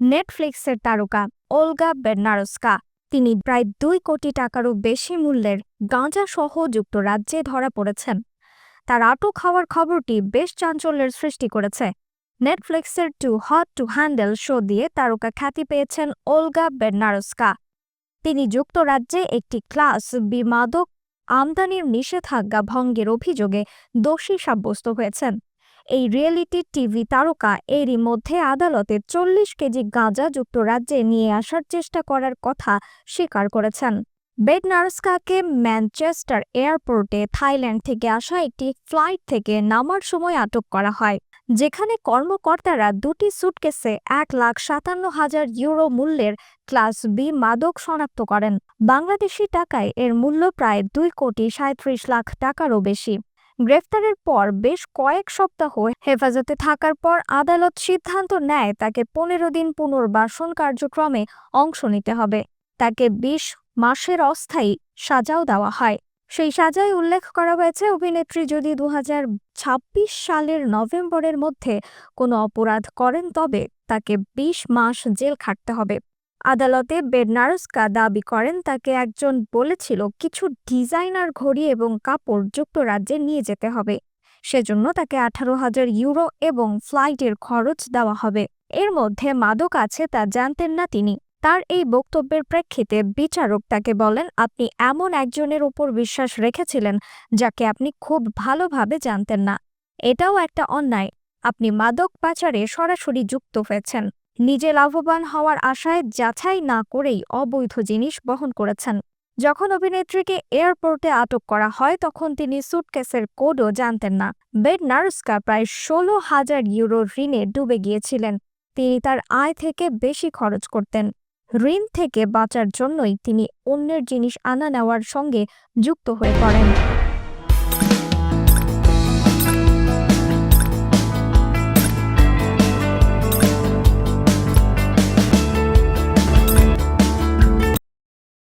নেটফ্লিক্সের তারকা ওলগা বেডনারস্কা তিনি প্রায় দুই কোটি টাকারও বেশি মূল্যের গাঁজা সহ যুক্তরাজ্যে ধরা পড়েছেন। তার আটক হওয়ার খবরটি বেশ চাঞ্চল্যের সৃষ্টি করেছে। নেটফ্লিক্সের too hot to handle show দিয়ে তারকা খ্যাতি পেয়েছেন ওলগা বেডনারস্কা তিনি যুক্তরাজ্যে একটি ক্লাস বি মাদক আমদানির নিষেধাজ্ঞা ভঙ্গের অভিযোগে দোষী সাব্যস্ত হয়েছেন। এই রিয়েলিটি টিভি তারকা এরই মধ্যে আদালতে চল্লিশ কেজি গাঁজা যুক্তরাজ্যে নিয়ে আসার চেষ্টা করার কথা স্বীকার করেছেন। বেডনার্সকাকে ম্যানচেস্টার এয়ারপোর্টে থাইল্যান্ড থেকে আসা একটি ফ্লাইট থেকে নামার সময় আটক করা হয়, যেখানে কর্মকর্তারা দুটি সুটকেসে এক লাখ সাতান্ন হাজার ইউরো মূল্যের ক্লাস বি মাদক শনাক্ত করেন। বাংলাদেশি টাকায় এর মূল্য প্রায় দুই কোটি সাঁত্রিশ লাখ টাকারও বেশি। গ্রেফতারের পর বেশ কয়েক সপ্তাহ হেফাজতে থাকার পর আদালত সিদ্ধান্ত নেয় তাকে পনেরো দিন পুনর্বাসন কার্যক্রমে অংশ নিতে হবে। তাকে বিশ মাসের অস্থায়ী সাজাও দেওয়া হয়। সেই সাজায় উল্লেখ করা হয়েছে, অভিনেত্রী যদি দু হাজার ছাব্বিশ সালের নভেম্বরের মধ্যে কোনো অপরাধ করেন তবে তাকে ২০ মাস জেল খাটতে হবে। আদালতে বেডনারস্কা দাবি করেন, তাকে একজন বলেছিল, কিছু ডিজাইনার ঘড়ি এবং কাপড় যুক্তরাজ্যে নিয়ে যেতে হবে। সেজন্য তাকে আঠারো হাজার ইউরো এবং ফ্লাইটের খরচ দেওয়া হবে। এর মধ্যে মাদক আছে তা জানতেন না তিনি। তার এই বক্তব্যের প্রেক্ষিতে বিচারক তাকে বলেন, আপনি এমন একজনের উপর বিশ্বাস রেখেছিলেন যাকে আপনি খুব ভালোভাবে জানতেন না। এটাও একটা অন্যায়। আপনি মাদক পাচারে সরাসরি যুক্ত হয়েছেন। নিজে লাভবান হওয়ার আশায় যাচাই না করেই অবৈধ জিনিস বহন করেছেন। যখন অভিনেত্রীকে এয়ারপোর্টে আটক করা হয়, তখন তিনি সুটকেসের কোডও জানতেন না। বেড নার্সকা প্রায় ষোলো হাজার ইউরো ঋণে ডুবে গিয়েছিলেন। তিনি তার আয় থেকে বেশি খরচ করতেন। ঋণ থেকে বাঁচার জন্যই তিনি অন্যের জিনিস আনা নেওয়ার সঙ্গে যুক্ত হয়ে পড়েন।